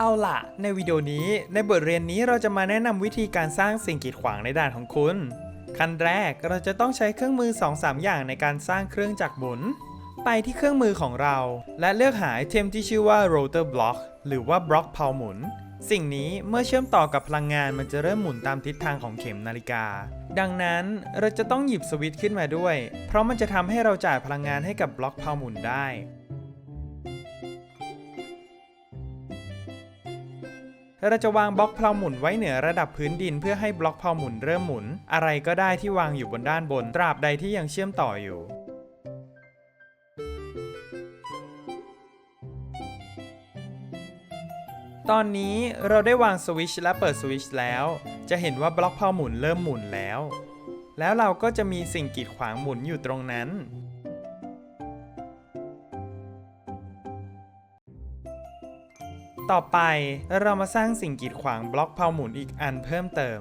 เอาล่ะ ในวิดีโอนี้ในบทเรียนนี้เราจะมาแนะนำวิธีการสร้างสิ่งกีดขวางในด่านของคุณ ขั้นแรกเราจะต้องใช้เครื่องมือ 2-3 อย่างในการสร้างเครื่องจักรหมุน ไปที่เครื่องมือของเรา และเลือกหาไอเทมที่ชื่อว่า rotor block หรือว่าบล็อกเพาหมุน สิ่งนี้เมื่อเชื่อมต่อกับพลังงานมันจะเริ่มหมุนตามทิศทางของเข็มนาฬิกา ดังนั้นเราจะต้องหยิบสวิตช์ขึ้นมาด้วย เพราะมันจะทำให้เราจ่ายพลังงานให้กับบล็อกเพาหมุนได้ เราจะวางบล็อกเพลาหมุนไว้เหนือระดับพื้นดิน เพื่อให้บล็อกเพลาหมุนเริ่มหมุน อะไรก็ได้ที่วางอยู่บนด้านบน ตราบใดที่ยังเชื่อมต่ออยู่ตอนนี้เราได้วางสวิตช์และเปิดสวิตช์แล้ว จะเห็นว่าบล็อกพลาหมุนเริ่มหมุนแล้ว แล้วเราก็จะมีสิ่งกีดขวางหมุนอยู่ตรงนั้น ต่อไปเรามาสร้างสิ่งกีดขวางบล็อกเพาหมุนอีกอันเพิ่มเติม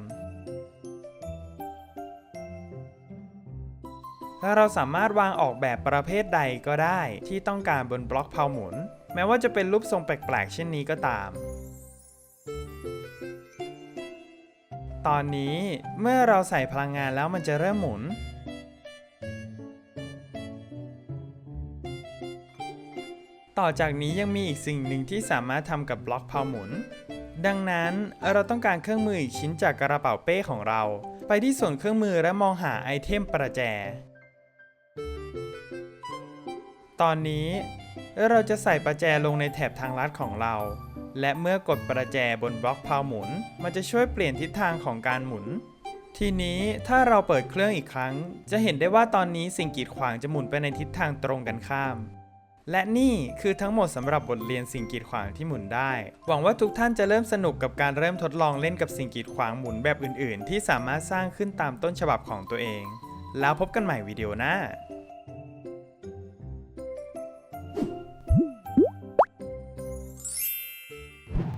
เราสามารถวางออกแบบประเภทใดก็ได้ที่ต้องการบนบล็อกเพาหมุน แม้ว่าจะเป็นรูปทรงแปลกๆ เช่นนี้ก็ตามตอนนี้เมื่อเราใส่พลังงานแล้วมันจะเริ่มหมุน ต่อจากนี้ยังมีอีกสิ่งหนึ่งที่สามารถทำกับบล็อกเพาหมุน ดังนั้นเราต้องการเครื่องมืออีกชิ้นจากกระเป๋าเป้ของเรา ไปที่ส่วนเครื่องมือและมองหาไอเทมประแจ ตอนนี้เราจะใส่ประแจลงในแถบทางลัดของเรา และเมื่อกดประแจบนบล็อกเพาหมุน มันจะช่วยเปลี่ยนทิศทางของการหมุนทีนี้ถ้าเราเปิดเครื่องอีกครั้ง จะเห็นได้ว่าตอนนี้สิ่งกีดขวางจะหมุนไปในทิศทางตรงกันข้าม และนี่คือทั้งหมดสำหรับบทเรียนสิ่งกีดขวางที่หมุนได้ หวังว่าทุกท่านจะเริ่มสนุกกับการเริ่มทดลองเล่นกับสิ่งกีดขวางหมุนแบบอื่น ๆ ที่สามารถสร้างขึ้นตามต้นฉบับของตัวเอง แล้วพบกันใหม่วิดีโอหน้า